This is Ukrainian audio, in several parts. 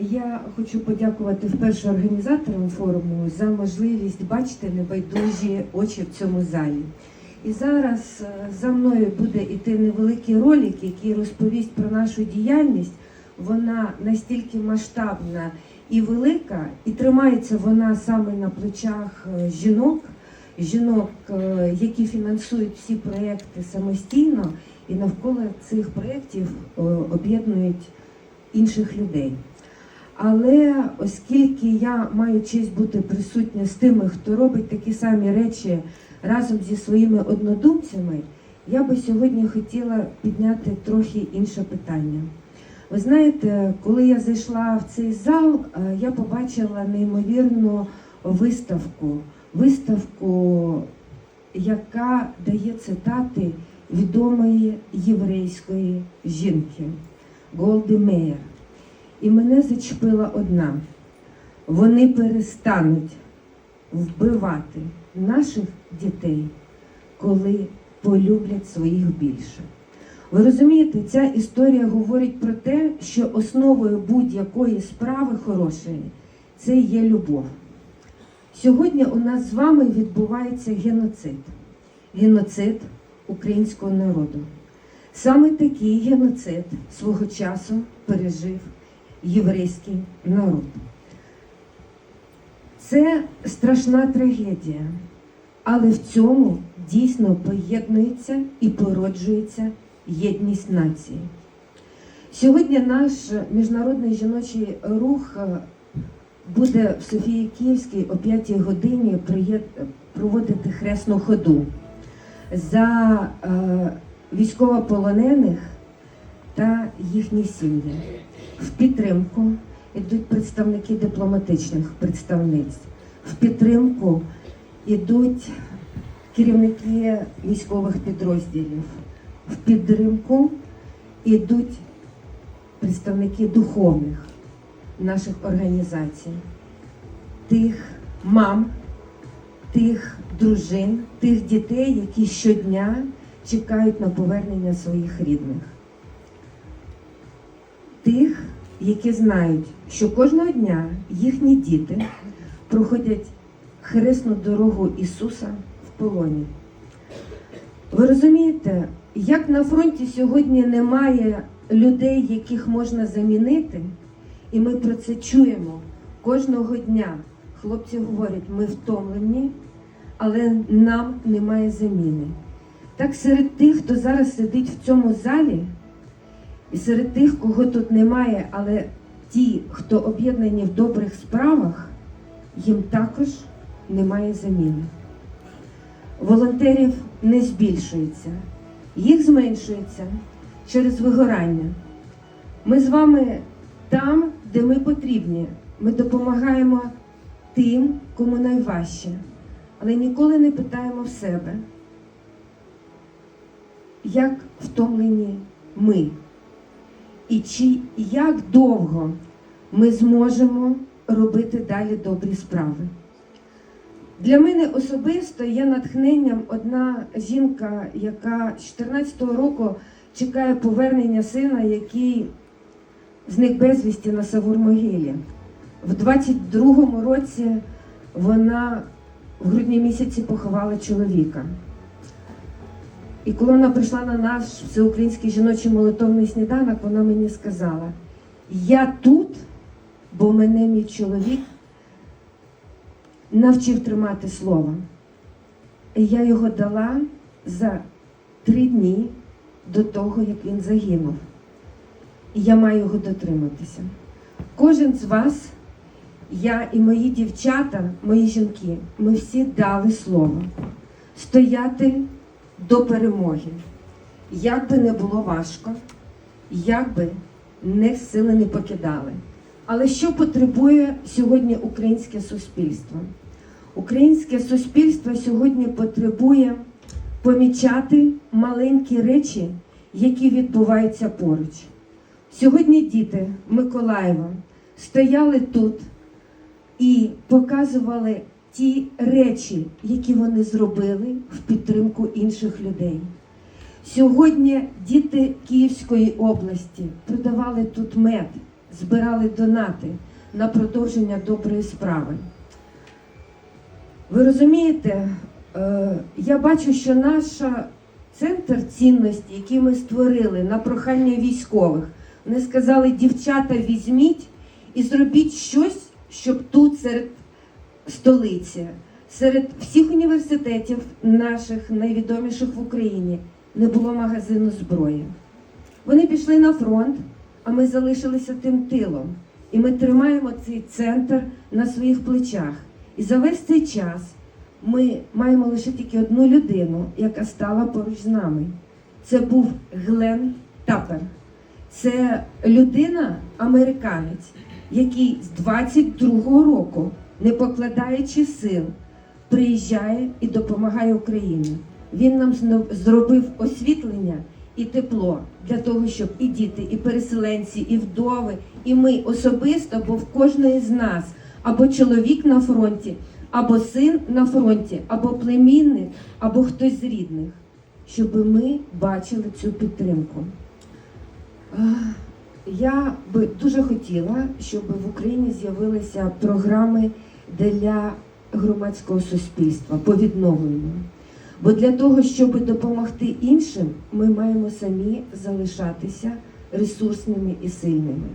Я хочу подякувати вперше організаторам форуму за можливість бачити небайдужі очі в цьому залі. І зараз е, за мною буде іти невеликий ролик, який розповість про нашу діяльність. Вона настільки масштабна і велика, і тримається вона саме на плечах е, жінок, жінок, е, які фінансують всі проекти самостійно, і навколо цих проєктів об'єднують інших людей. Але оскільки я маю честь бути присутня з тими, хто робить такі самі речі разом зі своїми однодумцями, я би сьогодні хотіла підняти трохи інше питання. Ви знаєте, коли я зайшла в цей зал, е, я побачила неймовірну виставку, виставку, яка дає цитати відомої єврейської жінки Голди Меєр. І мене зачепила одна. Вони перестануть вбивати наших дітей, коли полюблять своїх більше. Ви розумієте, ця історія говорить про те, що основою будь-якої справи хорошої це є любов. Сьогодні у нас з вами відбувається геноцид. Геноцид українського народу. Саме такий геноцид свого часу пережив єврейський народ. Це страшна трагедія, але в цьому дійсно поєднується і породжується єдність нації. Сьогодні наш міжнародний жіночий рух е, буде в Софії Київській о 5 годині проводити хресну ходу за е, військовополонених та їхні сім'ї. В підтримку йдуть представники дипломатичних представництв. В підтримку йдуть керівники військових підрозділів. В підтримку йдуть представники духовних наших організацій, тих мам, тих дружин, тих дітей, які щодня чекають на повернення своїх рідних. Тих, які знають, що кожного дня їхні діти проходять хресну дорогу Ісуса в полоні. Ви розумієте, як на фронті сьогодні немає людей, яких можна замінити, і ми про це чуємо кожного дня. Хлопці говорять, ми втомлені, але нам немає заміни. Так серед тих, хто зараз сидить в цьому залі, і серед тих, кого тут немає, але ті, хто об'єднані в добрих справах, їм також немає заміни. Волонтерів не збільшується, їх зменшується через вигорання. Ми з вами там, де ми потрібні. Ми допомагаємо тим, кому найважче, але ніколи не питаємо в себе, як втомлені ми, і чи як довго ми зможемо робити далі добрі справи. Для мене особисто є натхненням одна жінка, яка з 14-го року чекає повернення сина, який зник безвісті на Савур-могилі. В 22-му році вона в грудні місяці поховала чоловіка. І коли вона прийшла на наш всеукраїнський жіночий молитовний сніданок, вона мені сказала: Я тут, бо мене мій чоловік навчив тримати слово. І я його дала за три дні до того, як він загинув. І я маю його дотриматися. Кожен з вас, я і мої дівчата, мої жінки, ми всі дали слово стояти до перемоги. Як би не було важко, як би не сили не покидали. Але що потребує сьогодні українське суспільство? Українське суспільство сьогодні потребує помічати маленькі речі, які відбуваються поруч. Сьогодні діти Миколаєва стояли тут і показували ті речі, які вони зробили в підтримку інших людей. Сьогодні діти Київської області продавали тут мед, збирали донати на продовження доброї справи. Ви розумієте, е, я бачу, що наш центр цінності, який ми створили на прохання військових, вони сказали, дівчата, візьміть і зробіть щось, щоб тут серед столиці, серед всіх університетів наших найвідоміших в Україні не було магазину зброї. Вони пішли на фронт, а ми залишилися тим тилом. І ми тримаємо цей центр на своїх плечах. І за весь цей час ми маємо лише тільки одну людину, яка стала поруч з нами. Це був Глен Тапер. Це людина, американець, який з 22-го року, не покладаючи сил, приїжджає і допомагає Україні. Він нам зробив освітлення і тепло для того, щоб і діти, і переселенці, і вдови, і ми особисто, бо в кожної з нас або чоловік на фронті, або син на фронті, або племінник, або хтось з рідних, щоб ми бачили цю підтримку. Я би дуже хотіла, щоб в Україні з'явилися програми для громадського суспільства по відновленню. Бо для того, щоб допомогти іншим, ми маємо самі залишатися ресурсними і сильними.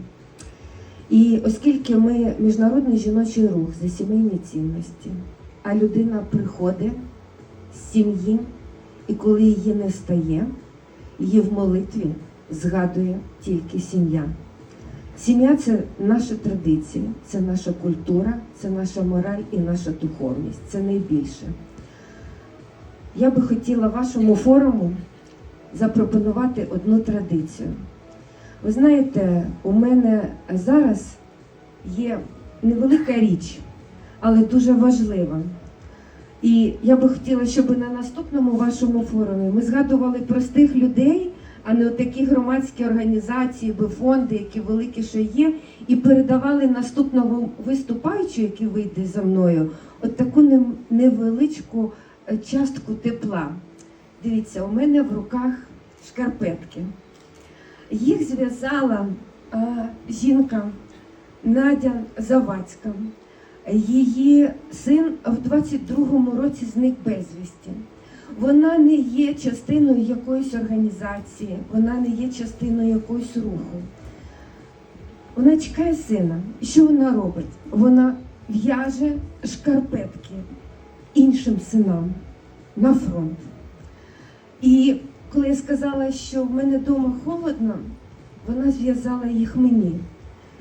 І оскільки ми міжнародний жіночий рух за сімейні цінності, а людина приходить з сім'ї, і коли її не стає, її в молитві згадує тільки сім'я. Сім'я це наша традиція, це наша культура, це наша мораль і наша духовність. Це найбільше. Я би хотіла вашому форуму запропонувати одну традицію. Ви знаєте, у мене зараз є невелика річ, але дуже важлива. І я би хотіла, щоб на наступному вашому форумі ми згадували простих людей, а не такі громадські організації, бо фонди, які великі ще є, і передавали наступному виступаючу, який вийде за мною, от таку невеличку е, частку тепла. Дивіться, у мене в руках шкарпетки. Їх зв'язала е, жінка Надя Завадська. Її син в 22-му році зник безвісті. Вона не є частиною якоїсь організації, вона не є частиною якогось руху. Вона чекає сина. Що вона робить? Вона в'яже шкарпетки іншим синам на фронт. І коли я сказала, що в мене вдома холодно, вона зв'язала їх мені.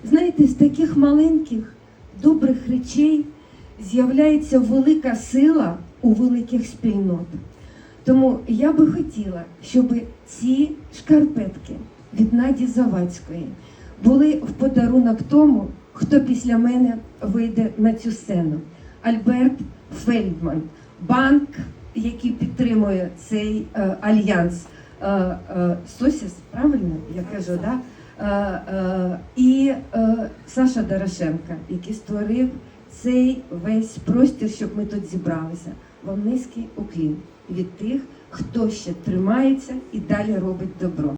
Знаєте, з таких маленьких добрих речей з'являється велика сила у великих спільнот. Тому я би хотіла, щоб ці шкарпетки від Наді Завадської були в подарунок тому, хто після мене вийде на цю сцену. Альберт Фельдман, банк, який підтримує цей е, альянс. Е, е, Сосіс, правильно я кажу, да? Е, е, і е, Саша Дорошенка, який створив цей весь простір, щоб ми тут зібралися. Вам низький уклін від тих, хто ще тримається і далі робить добро.